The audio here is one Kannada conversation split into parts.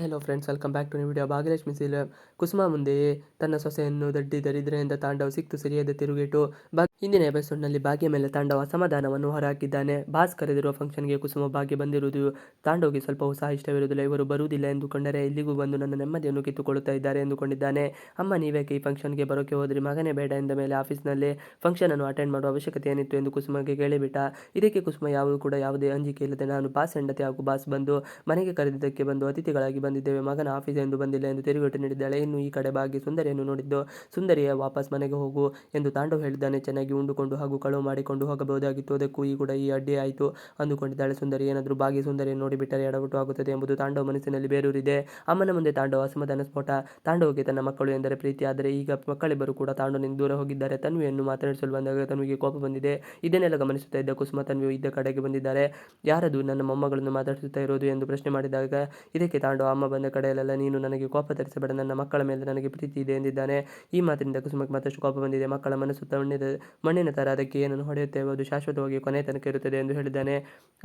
Hello friends welcome back to new video Bhagyalakshmi ಸೀಲ Kusuma ಮುಂದೆಯೇ ತನ್ನ ಸೊಸೆಯನ್ನು ದಡ್ಡಿ ದರಿದ್ರೆಯಿಂದ ತಾಂಡವ್ ಸಿಕ್ತು ಸರಿಯಾದ ತಿರುಗೇಟು. ಬಾ ಹಿಂದಿನ ಎಪಿಸೋಡ್ನಲ್ಲಿ ಭಾಗ್ಯ ಮೇಲೆ ತಾಂಡವ ಅಸಮಾಧಾನವನ್ನು ಹೊರಹಾಕಿದ್ದಾನೆ. ಬಾಸ್ ಕರೆದಿರುವ ಫಂಕ್ಷನ್ಗೆ ಕುಸುಮ ಭಾಗ್ಯ ಬಂದಿರುವುದು ತಾಂಡವ್ಗೆ ಸ್ವಲ್ಪ ಸಹ ಇಷ್ಟವಿರುವುದಿಲ್ಲ. ಇವರು ಬರುವುದಿಲ್ಲ ಎಂದುಕೊಂಡರೆ ಇಲ್ಲಿಗೂ ಬಂದು ನನ್ನ ನೆಮ್ಮದಿಯನ್ನು ಕಿತ್ತುಕೊಳ್ಳುತ್ತಾ ಇದ್ದಾರೆ ಎಂದುಕೊಂಡಿದ್ದಾನೆ. ಅಮ್ಮ ನೀವೇಕೆ ಈ ಫಂಕ್ಷನ್ಗೆ ಬರೋಕೆ ಹೋದ್ರಿ? ಮಗನೇ ಬೇಡ ಎಂದ ಮೇಲೆ ಆಫೀಸ್ನಲ್ಲಿ ಫಂಕ್ಷನ್ ಅನ್ನು ಅಟೆಂಡ್ ಮಾಡುವ ಅವಶ್ಯಕತೆ ಏನಿತ್ತು ಎಂದು ಕುಸುಮಗೆ ಕೇಳಿಬಿಟ್ಟ. ಇದಕ್ಕೆ ಕುಸುಮ ಯಾವುದು ಕೂಡ ಯಾವುದೇ ಅಂಜಿಕೆ ಇಲ್ಲದೆ ನಾನು ಬಾಸ್ ಹೆಂಡತಿ ಹಾಗೂ ಬಾಸ್ ಬಂದು ಮನೆಗೆ ಕರೆದಿದ್ದಕ್ಕೆ ಬಂದು ಅತಿಥಿಗಳಾಗಿ ಬಂದಿದ್ದೇವೆ. ಮಗನ ಆಫೀಸ್ ಎಂದು ಬಂದಿಲ್ಲ ಎಂದು ತಿರುಗೇಟು ನೀಡಿದ್ದಾಳೆ. ಇನ್ನು ಈ ಕಡೆ ಬಾಗಿ ಸುಂದರಿಯನ್ನು ನೋಡಿದ್ದು, ಸುಂದರಿಯ ವಾಪಸ್ ಮನೆಗೆ ಹೋಗು ಎಂದು ತಾಂಡವ ಹೇಳಿದ್ದಾನೆ. ಚೆನ್ನಾಗಿ ಉಂಡುಕೊಂಡು ಹಾಗೂ ಕಳುವು ಮಾಡಿಕೊಂಡು ಹೋಗಬಹುದಾಗಿತ್ತು. ಅದಕ್ಕೂ ಈ ಕೂಡ ಈ ಅಡ್ಡಿ ಆಯಿತು ಅಂದುಕೊಂಡಿದ್ದಾಳೆ ಸುಂದರಿ. ಏನಾದರೂ ಬಾಗಿ ಸುಂದರಿಯನ್ನು ನೋಡಿಬಿಟ್ಟರೆ ಎಡವಟ್ಟು ಆಗುತ್ತದೆ ಎಂಬುದು ತಾಂಡವ ಮನಸ್ಸಿನಲ್ಲಿ ಬೇರೂರಿದೆ. ಅಮ್ಮನ ಮುಂದೆ ತಾಂಡವ ಅಸಮಾಧಾನ ಸ್ಫೋಟ. ತಾಂಡವ್ಗೆ ತನ್ನ ಮಕ್ಕಳು ಎಂದರೆ ಪ್ರೀತಿ. ಆದರೆ ಈಗ ಮಕ್ಕಳಿಬ್ಬರು ಕೂಡ ತಾಂಡವನಿಂದ ದೂರ ಹೋಗಿದ್ದಾರೆ. ತನ್ವಿಯನ್ನು ಮಾತನಾಡಿಸಲು ಬಂದಾಗ ತನ್ವಿಗೆ ಕೋಪ ಬಂದಿದೆ. ಇದನ್ನೆಲ್ಲ ಗಮನಿಸುತ್ತಾ ಇದ್ದ ಕುಸುಮ ತನ್ವಿಯು ಇದ್ದ ಕಡೆಗೆ ಬಂದಿದ್ದಾರೆ. ಯಾರದು ನನ್ನ ಮೊಮ್ಮಗಳನ್ನು ಮಾತಾಡಿಸುತ್ತಾ ಇರೋದು ಎಂದು ಪ್ರಶ್ನೆ ಮಾಡಿದಾಗ, ಇದಕ್ಕೆ ತಾಂಡವ ಅಮ್ಮ ಬಂದ ಕಡೆಯಲ್ಲೆಲ್ಲ ನೀನು ನನಗೆ ಕೋಪ ತರಿಸಬೇಡ, ನನ್ನ ಮಕ್ಕಳ ಮೇಲೆ ನನಗೆ ಪ್ರೀತಿ ಇದೆ ಎಂದಿದ್ದಾನೆ. ಈ ಮಾತಿನಿಂದ ಕುಸುಮಕ್ಕೆ ಮತ್ತಷ್ಟು ಕೋಪ ಬಂದಿದೆ. ಮಕ್ಕಳ ಮನಸ್ಸು ತಣ್ಣದ ಮಣ್ಣಿನ ಥರ ಅದಕ್ಕೆ ಏನನ್ನು ಹೊಡೆಯುತ್ತೇವೆ ಅದು ಶಾಶ್ವತವಾಗಿ ಕೊನೆ ತನಕ ಇರುತ್ತದೆ ಎಂದು ಹೇಳಿದ್ದಾನೆ.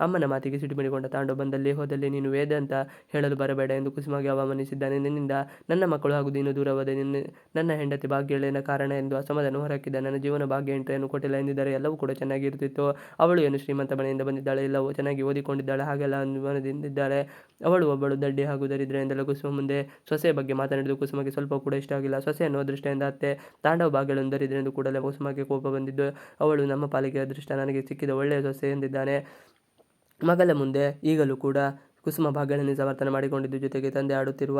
ಅಮ್ಮನ ಮಾತಿಗೆ ಸಿಡಿಮಿಡಿಕೊಂಡ ತಾಂಡು ಬಂದಲ್ಲಿ, ಹೋದಲ್ಲಿ ನೀನು ವೇದ ಅಂತ ಹೇಳಲು ಬರಬೇಡ ಎಂದು ಕುಸುಮಗೆ ಅವಮಾನಿಸಿದ್ದಾನೆ ನಿನ್ನಿಂದ ನನ್ನ ಮಕ್ಕಳು ಹಾಗೂ ನೀನು ದೂರವಾದ ನಿನ್ನ, ನನ್ನ ಹೆಂಡತಿ ಭಾಗ್ಯಗಳೇನ ಕಾರಣ ಎಂದು ಅಸಮಾಧಾನ ಹೊರಹಾಕಿದ್ದ ನನ್ನ ಜೀವನ ಭಾಗ್ಯ ಎಂಟು ಕೊಟ್ಟಿಲ್ಲ ಎಂದಿದ್ದಾರೆ ಎಲ್ಲವೂ ಕೂಡ ಚೆನ್ನಾಗಿರುತ್ತಿತ್ತು ಅವಳು ಏನು ಶ್ರೀಮಂತ ಮನೆಯಿಂದ ಬಂದಿದ್ದಾಳೆ? ಎಲ್ಲವೂ ಚೆನ್ನಾಗಿ ಓದಿಕೊಂಡಿದ್ದಾಳೆ? ಹಾಗೆಲ್ಲ ಅನುಮಾನದಿಂದಿದ್ದಾಳೆ ಅವಳು ಒಬ್ಬಳು ದಡ್ಡಿ ಹಾಗೂ ದರಿದ್ರೆ ಎಂದೆಲ್ಲ ಕುಸುಮ ಮುಂದೆ ಸೊಸೆಯ ಬಗ್ಗೆ ಮಾತನಾಡಿದ್ದು ಕುಸುಮಗೆ ಸ್ವಲ್ಪ ಕೂಡ ಇಷ್ಟ ಆಗಿಲ್ಲ. ಸೊಸೆ ಅನ್ನೋ ದೃಷ್ಟಿಯಿಂದ ಅತ್ತೆ ತಾಂಡವ ಎಂದು ಕೂಡಲೇ ಕುಸುಮಗೆ ಕೋಪ ಬಂದಿದ್ದು. ಅವಳು ನಮ್ಮ ಪಾಲಿಕೆಯ ಅದೃಷ್ಟ. ನನಗೆ ಸಿಕ್ಕಿದ ಒಳ್ಳೆಯ ಸೊಸೆ ಎಂದಿದ್ದಾನೆ. ಮಗಳ ಮುಂದೆ ಈಗಲೂ ಕೂಡ ಕುಸುಮ ಬಾಗಿಲನ್ನು ಸಮರ್ಥನೆ ಮಾಡಿಕೊಂಡಿದ್ದು. ಜೊತೆಗೆ ತಂದೆ ಆಡುತ್ತಿರುವ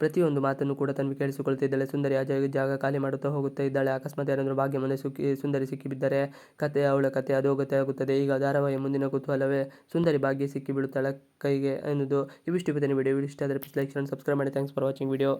ಪ್ರತಿಯೊಂದು ಮಾತನ್ನು ಕೂಡ ತನ್ವಿ ಕೇಳಿಸಿಕೊಳ್ಳುತ್ತಿದ್ದಾಳೆ ಸುಂದರಿ ಆ ಜಾಗ ಜಾಗ ಖಾಲಿ ಮಾಡುತ್ತಾ ಹೋಗುತ್ತಾ ಇದ್ದಾಳೆ. ಅಕಸ್ಮಾತ್ ಯಾರಾದರೂ ಭಾಗ್ಯ ಮುಂದೆ ಸುಕ್ಕಿ, ಸುಂದರಿ ಸಿಕ್ಕಿಬಿದ್ದರೆ ಕತೆ, ಅವಳ ಕತೆ ಅಧೋಗತಿ ಆಗುತ್ತದೆ. ಈಗ ಧಾರಾವಾಹಿ ಮುಂದಿನ ಕುತೂಹಲವೇ? ಸುಂದರಿ ಭಾಗ್ಯ ಸಿಕ್ಕಿಬಿಡುತ್ತಾಳೆ ಕೈಗೆ ಎನ್ನುವುದು. ಇವಿಷ್ಟು ಇವತ್ತಿನ ವಿಡಿಯೋ ಇಷ್ಟ ಆದರೆ ಪ್ಲೀಸ್ ಲೈಕ್ ಸಬ್ಸ್ಕ್ರೈಬ್ ಮಾಡಿ. Thanks for watching video